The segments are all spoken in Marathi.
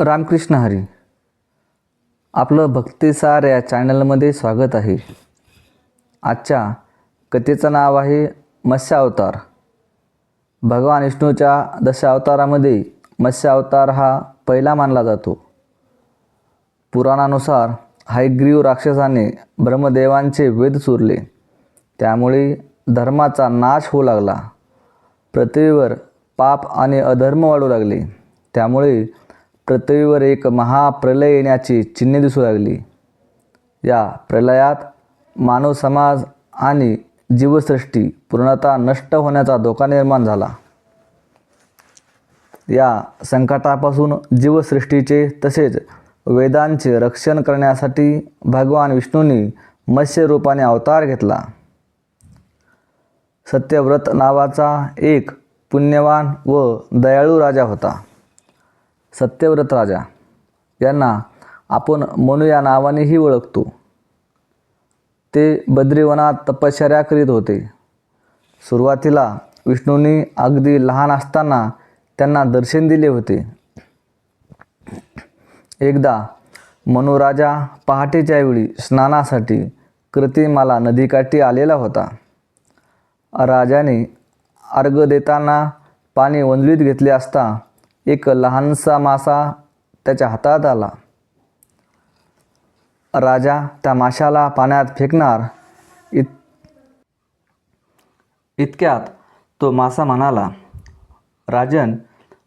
रामकृष्ण हरी. आपलं भक्तिसार या चॅनलमध्ये स्वागत आहे. आजच्या कथेचं नाव आहे मत्स्यावतार भगवान विष्णूच्या दशावतारामध्ये मत्स्यावतार हा पहिला मानला जातो. पुराणानुसार हायग्रीव राक्षसाने ब्रह्मदेवांचे वेद चुरले. त्यामुळे धर्माचा नाश होऊ लागला. पृथ्वीवर पाप आणि अधर्म वाढू लागले. त्यामुळे पृथ्वीवर एक महाप्रलय येण्याची चिन्हे दिसू लागली. या प्रलयात मानव समाज आणि जीवसृष्टी पूर्णतः नष्ट होण्याचा धोका निर्माण झाला. या संकटापासून जीवसृष्टीचे तसेच वेदांचे रक्षण करण्यासाठी भगवान विष्णूंनी मत्स्य रूपाने अवतार घेतला. सत्यव्रत नावाचा एक पुण्यवान व दयाळू राजा होता. सत्यव्रत राजा. यांना आपण मनु या नावानेही ओळखतो. ते बद्रीवनात तपश्चर्या करीत होते. सुरुवातीला विष्णूंनी अगदी लहान असताना त्यांना दर्शन दिले होते. एकदा मनुराजा पहाटेच्या वेळी स्नानासाठी कृतिमाला नदीकाठी आलेला होता. राजाने अर्घ देताना पाणी वंजळीत घेतले असता एक लहानसा मासा त्याच्या हातात आला. राजा त्या माशाला पाण्यात फेकणार इत इतक्यात तो मासा म्हणाला राजन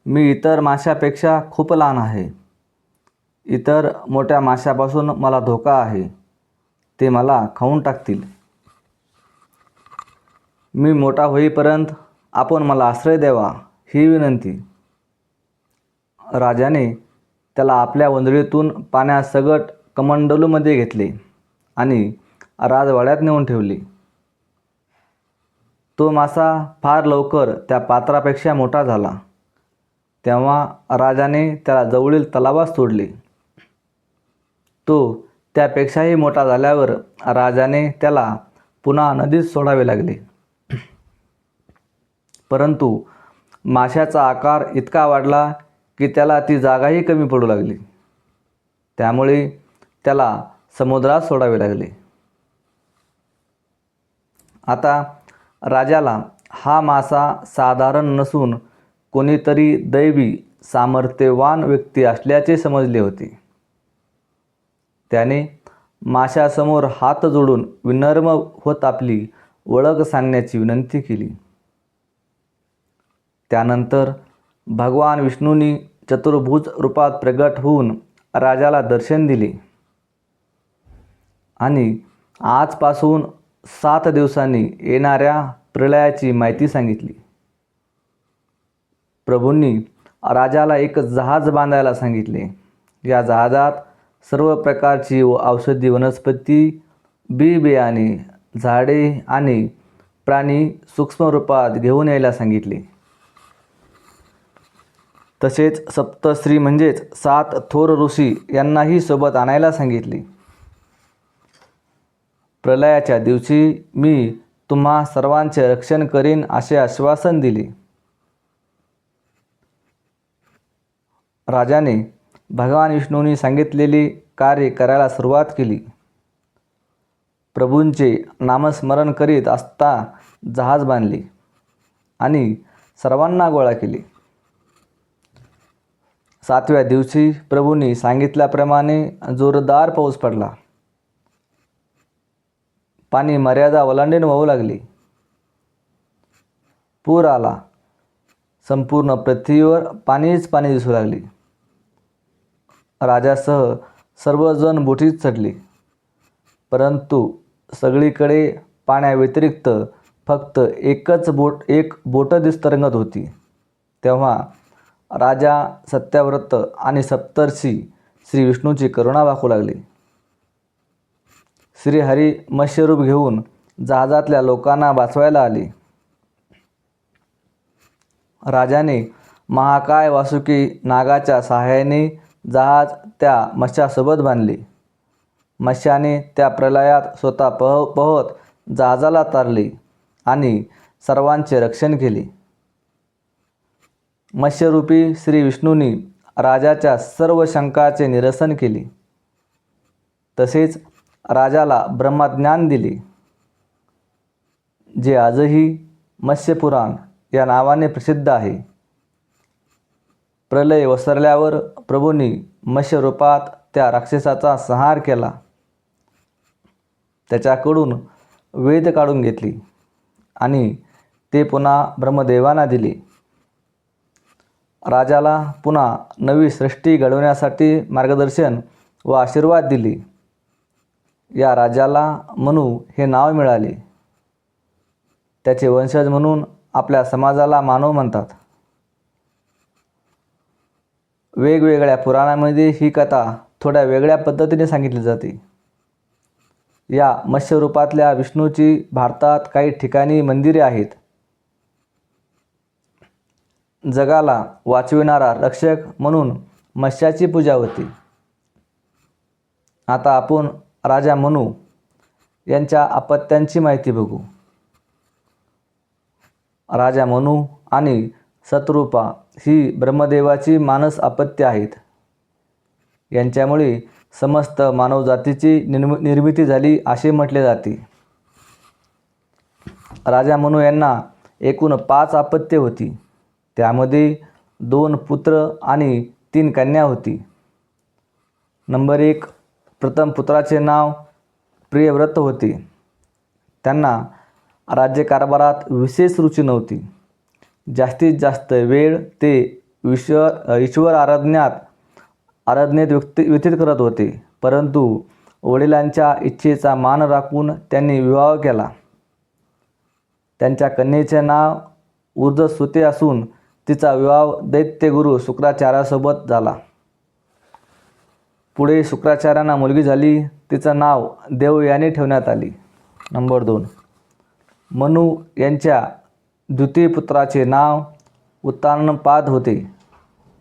मी इतर माशापेक्षा खूप लहान आहे. इतर मोठ्या माशापासून मला धोका आहे. ते मला खाऊन टाकतील. मी मोठा होईपर्यंत आपण मला आश्रय द्यावा ही विनंती. राजाने त्याला आपल्या वंजळीतून पाण्यासकट कमंडलूमध्ये घेतले आणि राजवाड्यात नेऊन ठेवले. तो मासा फार लवकर त्या पात्रापेक्षा मोठा झाला. तेव्हा राजाने त्याला जवळील तलावास सोडले. तो त्यापेक्षाही मोठा झाल्यावर राजाने त्याला पुन्हा नदीत सोडावे लागले. परंतु माशाचा आकार इतका वाढला की त्याला ती जागाही कमी पडू लागली. त्यामुळे त्याला समुद्रात सोडावे लागले. आता राजाला हा मासा साधारण नसून कोणीतरी दैवी सामर्थ्यवान व्यक्ती असल्याचे समजले होते. त्याने माशासमोर हात जोडून विनर्म होत आपली ओळख सांगण्याची विनंती केली. त्यानंतर भगवान विष्णूंनी चतुर्भुज रूपात प्रगट होऊन राजाला दर्शन दिले. आणि आजपासून सात दिवसांनी येणाऱ्या प्रलयाची माहिती सांगितली. प्रभूंनी राजाला एक जहाज बांधायला सांगितले. या जहाजात सर्व प्रकारची व औषधी वनस्पती बी बियाणे झाडे आणि प्राणी सूक्ष्म रूपात घेऊन यायला सांगितले. तसेच सप्तश्री म्हणजेच सात थोर ऋषी यांनाही सोबत आणायला सांगितले. प्रलयाच्या दिवशी मी तुम्हा सर्वांचे रक्षण करीन असे आश्वासन दिले. राजाने भगवान विष्णूंनी सांगितलेली कार्य करायला सुरुवात केली. प्रभूंचे नामस्मरण करीत असता जहाज बांधले आणि सर्वांना गोळा केले. सातव्या दिवशी प्रभूंनी सांगितल्याप्रमाणे जोरदार पाऊस पडला. पाणी मर्यादा ओलांडून वाहू लागली. पूर आला. संपूर्ण पृथ्वीवर पाणीच पाणी दिसू लागली. राजासह सर्वजण बोटीत चढले. परंतु सगळीकडे पाण्याव्यतिरिक्त फक्त एकच बोट एक बोटं दिसतरंगत होती. तेव्हा राजा सत्याव्रत आणि सप्तर्षी श्री विष्णूची करुणा वाकू लागली. श्रीहरी मत्स्यरूप घेऊन जहाजातल्या लोकांना वाचवायला आले. राजाने महाकाय वासुकी नागाच्या सहाय्याने जहाज त्या मत्स्यासोबत बांधले. मत्स्याने त्या प्रलयात स्वतः पह पोहत जहाजाला तारले आणि सर्वांचे रक्षण केले. मत्स्यरूपी श्री विष्णूंनी राजाच्या सर्व शंकाचे निरसन केले. तसेच राजाला ब्रह्मज्ञान दिले. जे आजही मत्स्यपुराण या नावाने प्रसिद्ध आहे. प्रलय वसरल्यावर प्रभूंनी मत्स्यरूपात त्या राक्षसाचा संहार केला. त्याच्याकडून वेद काढून घेतली आणि ते पुन्हा ब्रह्मदेवांना दिले. राजाला पुन्हा नवी सृष्टी घडवण्यासाठी मार्गदर्शन व आशीर्वाद दिली. या राजाला मनु हे नाव मिळाले. त्याचे वंशज म्हणून आपल्या समाजाला मानव म्हणतात. वेगवेगळ्या पुराणामध्ये ही कथा थोड्या वेगळ्या पद्धतीने सांगितली जाते. या मत्स्यरूपातल्या विष्णूची भारतात काही ठिकाणी मंदिरे आहेत. जगाला वाचविणारा रक्षक म्हणून मत्स्याची पूजा होती. आता आपण राजा मनू यांच्या अपत्यांची माहिती बघू. राजा मनू आणि सतरूपा ही ब्रह्मदेवाची मानस अपत्य आहेत. यांच्यामुळे समस्त मानवजातीची निर्मि निर्मिती झाली असे म्हटले जाते. राजा मनू यांना एकूण पाच अपत्य होती. त्यामध्ये दोन पुत्र आणि तीन कन्या होती. नंबर एक प्रथम पुत्राचे नाव प्रियव्रत होते. त्यांना राज्यकारभारात विशेष रुची नव्हती. जास्तीत जास्त वेळ ते ईश्वर ईश्वर आराधण्यात आराधनेत व्यक्त व्यतीत करत होते. परंतु वडिलांच्या इच्छेचा मान राखून त्यांनी विवाह केला. त्यांच्या कन्येचे नाव ऊर्जस्वते असून तिचा विवाह दैत्यगुरू शुक्राचार्यासोबत झाला. पुढे शुक्राचार्यांना मुलगी झाली. तिचं नाव देव याने ठेवण्यात आली. नंबर दोन. मनू यांच्या द्वितीय पुत्राचे नाव उत्तानपाद होते.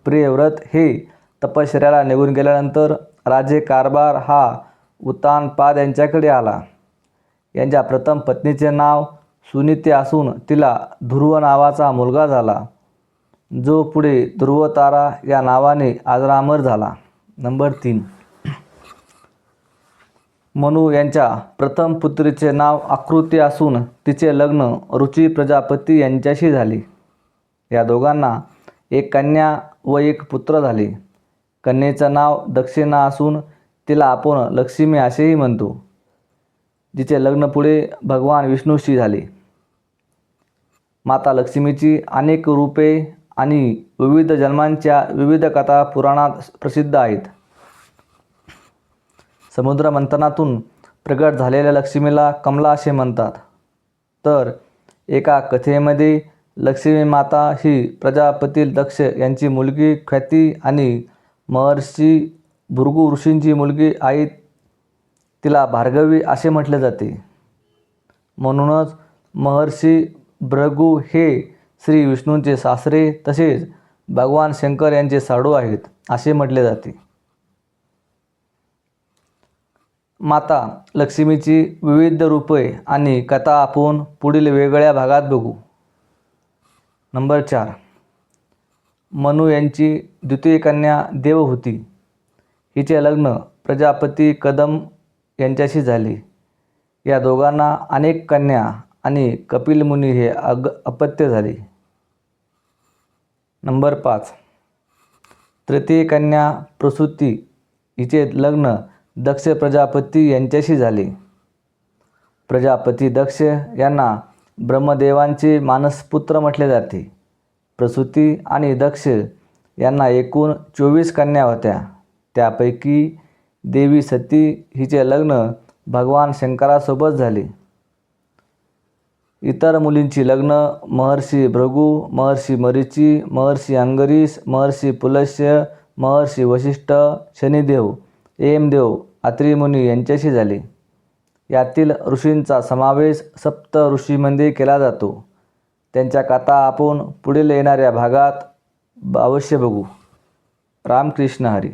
प्रियव्रत हे तपश्चर्याला निघून गेल्यानंतर राजे कारभार हा उत्तानपाद यांच्याकडे आला. यांच्या प्रथम पत्नीचे नाव सुनीते असून तिला ध्रुव नावाचा मुलगा झाला. जो पुढे ध्रुवतारा या नावाने आजरामर झाला. नंबर तीन. मनू यांच्या प्रथम पुत्रीचे नाव आकृती असून तिचे लग्न रुची प्रजापती यांच्याशी झाले. या दोघांना एक कन्या व एक पुत्र झाले. कन्येचं नाव दक्षिणा असून तिला आपण लक्ष्मी असेही म्हणतो जिचे लग्न पुढे भगवान विष्णूशी झाले. माता लक्ष्मीची अनेक रूपे आणि विविध जन्मांच्या विविध कथा पुराणात प्रसिद्ध आहेत. समुद्र मंथनातून प्रगट झालेल्या लक्ष्मीला कमला असे म्हणतात. तर एका कथेमध्ये लक्ष्मी माता ही प्रजापती दक्ष यांची मुलगी ख्याती आणि महर्षी भृगु ऋषींची मुलगी आई तिला भार्गवी असे म्हटले जाते. म्हणूनच महर्षी भृगू हे श्री विष्णूंचे सासरे तसेच भगवान शंकर यांचे साडू आहेत असे म्हटले जाते. माता लक्ष्मीची विविध रूपे आणि कथा आपण पुढील वेगळ्या भागात बघू. नंबर चार. मनू यांची द्वितीय कन्या देव होती. हिचे लग्न प्रजापती कदम यांच्याशी झाले. या दोघांना अनेक कन्या आणि कपिल मुनी हे अग अपत्य झाले. नंबर पाच. तृतीय कन्या प्रसूती हिचे लग्न दक्ष प्रजापती यांच्याशी झाले. प्रजापती दक्ष यांना ब्रह्मदेवांचे मानसपुत्र म्हटले जाते. प्रसूती आणि दक्ष यांना एकूण चोवीस कन्या होत्या. त्यापैकी देवी सती हिचे लग्न भगवान शंकरासोबत झाले. इतर मुलींची लग्न महर्षी भृगू महर्षी मरीची महर्षी अंगरीस महर्षी पुलस्य महर्षी वशिष्ठ शनिदेव एमदेव अत्रिमुनी यांच्याशी झाले. यातील ऋषींचा समावेश सप्त ऋषीमध्ये केला जातो. त्यांच्या कथा आपण पुढील येणाऱ्या भागात अवश्य बघू. रामकृष्ण हरी.